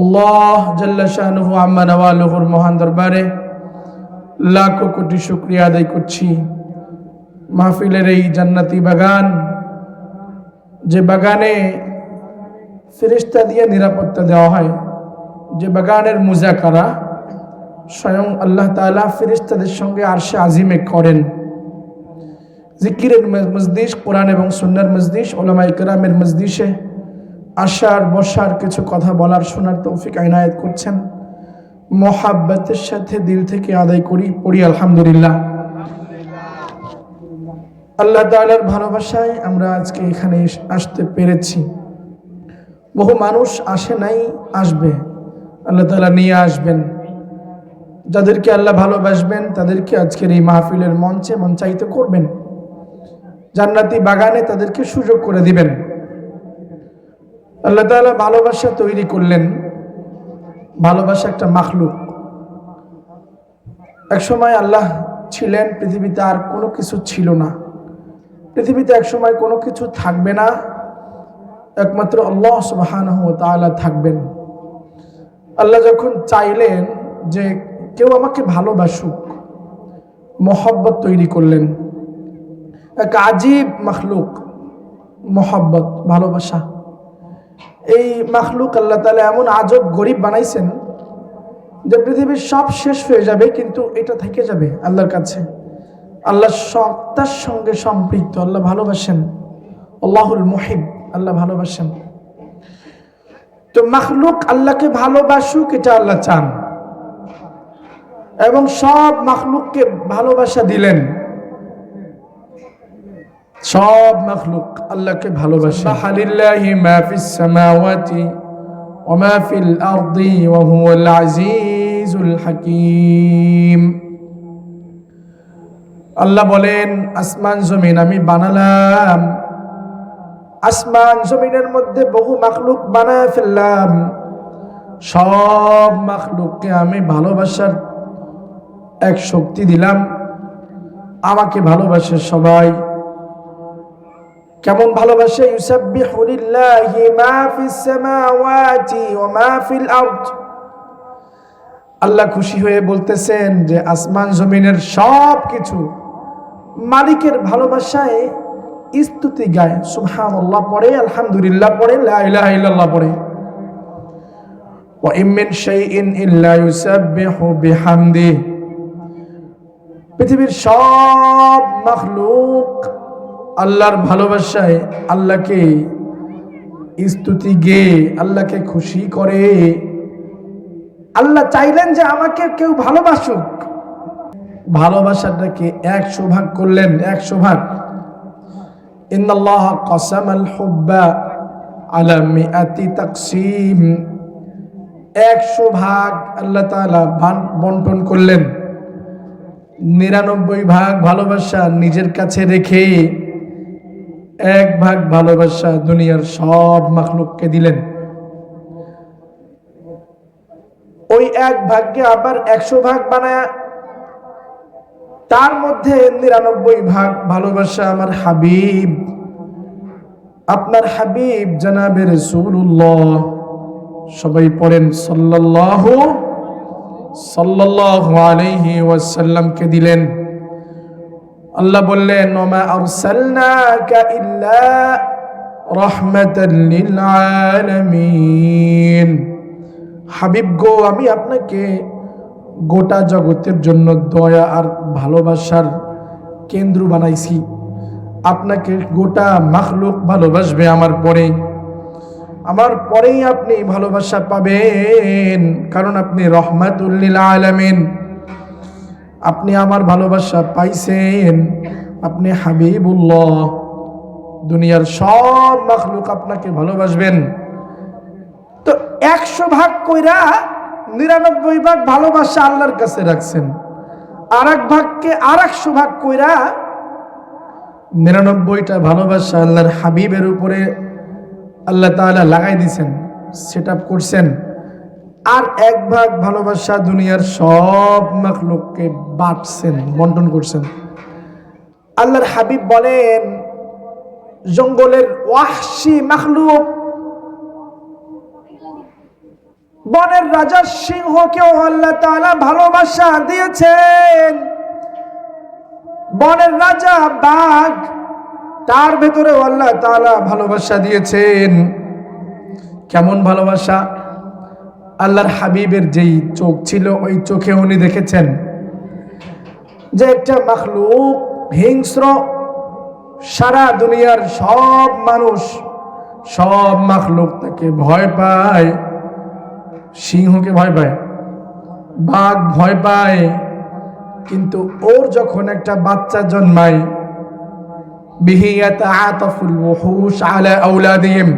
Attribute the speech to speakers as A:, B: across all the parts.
A: আল্লাহ জাল্লা শাহনুহু আম্মা নওয়ালুহুর মহান দরবারে লাখো কোটি শুক্রিয়া আদায় করছি। মাহফিলের এই জান্নাতি বাগান, যে বাগানে ফেরিস্তা দিয়ে নিরাপত্তা দেওয়া হয়, যে বাগানের মুজাকারা স্বয়ং আল্লাহ তাআলা ফেরিস্তাদের সঙ্গে আরশে আজিমে করেন। জিকিরের মজদিস কোরআন এবং সুন্নার মজদিস ওলামা ইকরামের মজদিসে আসার বসার, কিছু কথা বলার, শোনার তৌফিক আইনায়ত করছেন। মহাব্বতের সাথে দিল থেকে আদায় করি, পড়ি আলহামদুলিল্লাহ। আল্লাহ তাআলার ভালোবাসায় আমরা আজকে এখানে আসতে পেরেছি। বহু মানুষ আসে নাই, আসবে। আল্লাহ তাআলা নিয়ে আসবেন। যাদেরকে আল্লাহ ভালোবাসবেন, তাদেরকে আজকের এই মাহফিলের মঞ্চে মঞ্চায়িত করবেন। জান্নাতি বাগানে তাদেরকে সুযোগ করে দিবেন। আল্লাহ তাআলা ভালোবাসা তৈরি করলেন। ভালোবাসা একটা মাখলুক। এক সময় আল্লাহ ছিলেন, পৃথিবীতে আর কোনো কিছু ছিল না। পৃথিবীতে এক সময় কোনো কিছু থাকবে না। একমাত্র আল্লাহ সুবহানাহু ওয়া তাআলা থাকবেন। আল্লাহ যখন চাইলেন যে কেউ আমাকে ভালোবাসুক, মহব্বত তৈরি করলেন। এক আজীব মখলুক, মহব্বত, ভালোবাসা। এই মখলুক আল্লাহ তালা এমন আজব গরিব বানাইছেন যে পৃথিবীর সব শেষ হয়ে যাবে, কিন্তু এটা থেকে যাবে আল্লাহর কাছে। আল্লাহ সত্তার সঙ্গে সম্পৃক্ত, আল্লাহ ভালোবাসেন। আল্লাহুল মুহিব, আল্লাহ ভালোবাসেন। তো মখলুক আল্লাহকে ভালোবাসুক, এটা আল্লাহ চান। এবং সব মখলুককে ভালোবাসা দিলেন। সব মখলুক আল্লাহকে ভালোবাসে। হালিল্লাহি মা ফিস সামাওয়াতি ওয়া মা ফিল আরদি ওয়া হুয়াল আজিজুল হাকীম। আল্লাহ বলেন, আসমান, জমিন আমি বানালাম। আসমান, জমিনের মধ্যে বহু মাখলুক বানায় ফেললাম। সব মাখলুককে আমি ভালোবাসার এক শক্তি দিলাম। আমাকে ভালোবাসে সবাই। কেমন ভালোবাসে? মা ওয়া আল্লাহ খুশি হয়ে বলতেছেন যে, আসমান জমিনের সব কিছু মালিকের ভালোবাসায় স্তুতি গায়। সুবহানাল্লাহ পড়ে, আলহামদুলিল্লাহ পড়ে, লা পড়ে। ওয়া পৃথিবীর সব মখলুক আল্লাহর ভালোবাসায় আল্লাহকে স্তুতি গে আল্লাহকে খুশি করে। আল্লাহ চাইলেন যে আমাকে কেউ ভালোবাসুক। ভালোবাসাটাকে একশো ভাগ করলেন, একশো ভাগ। কসাম আল একশো ভাগ আল্লাহ বন্টন করলেন। নিরানব্বই ভাগ ভালোবাসা নিজের কাছে রেখে এক ভাগ ভালোবাসা দুনিয়ার সব মাখলুককে দিলেন। ওই এক ভাগকে আবার একশো ভাগ বানায় তার মধ্যে নিরানব্বই ভাগ ভালোবাসা আমার হাবিব। আপনার হাবিব জানাবে রসুল্লাহ সবাই পড়েন, সাল্লাল্লাহু সাল্লাল্লাহু আলাইহি ওয়াসাল্লামকে দিলেন। আল্লাহ বললেন হাবিব গো, আমি আপনাকে গোটা জগতের জন্য দয়া আর ভালোবাসার কেন্দ্র বানাইছি। আপনাকে গোটা মাখলুক ভালোবাসবে আমার পরে। আমার পরেই আপনি ভালোবাসা পাবেন, কারণ আপনি রহমাতুল্লিল আলামিন। আপনি আমার ভালোবাসা পাইছেন। আপনি হাবিবুল্লাহ। দুনিয়ার সব মাখলুক আপনাকে ভালোবাসবেন। তো একশো ভাগ কইরা নিরানব্বই ভাগ ভালোবাসা আল্লাহর কাছে রাখছেন। আর এক ভাগকে আর একশো ভাগ কইরা নিরানব্বইটা ভালোবাসা আল্লাহর হাবিবের উপরে আল্লাহ তাআলা লাগাই দিছেন সেট করছেন। আর এক ভাগ ভালোবাসা দুনিয়ার সব মাখলুককে বাঁটছেন, বন্টন করছেন। আল্লাহর হাবিব বলেন, জঙ্গলের ওয়াহশি মাখলুক, বনের রাজা সিংহকেও আল্লাহ তাআলা ভালোবাসা দিয়েছেন। বনের রাজা বাঘ, তার ভেতরে আল্লাহ তাআলা ভালোবাসা দিয়েছেন। কেমন ভালোবাসা? আল্লাহর হাবিবের যেই চোখ ছিল, ওই চোখে উনি দেখেছেন যে একটা মাখলুক, হিংস্র, সারা দুনিয়ার সব মানুষ, সব মাখলুক তাকে ভয় পায়, সিংহকে ভয় পায়, বাঘ ভয় পায়। কিন্তু ওর যখন একটা বাচ্চা জন্মায়, বিহিয়াত আতাফুল ওহুশ আলা আউলাদিহিম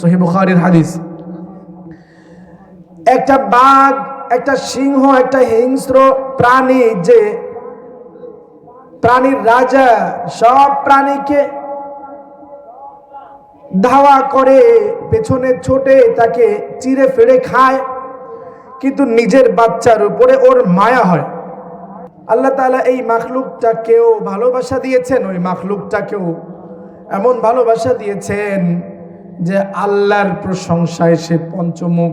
A: সহিহ বুখারীর হাদিস। একটা বাঘ, একটা সিংহ, একটা হিংস্র প্রাণী যে প্রাণীর রাজা সব প্রাণীকে ধাওয়া করে, পেছনে ছোটে তাকে চিরে ফেড়ে খায়, কিন্তু নিজের বাচ্চার উপরে ওর মায়া হয়। আল্লাহ তাআলা এই মাখলুকটাকেও ভালোবাসা দিয়েছেন, ওই মাখলুকটাকেও এমন ভালোবাসা দিয়েছেন যে আল্লাহর প্রশংসায় সে পঞ্চমুখ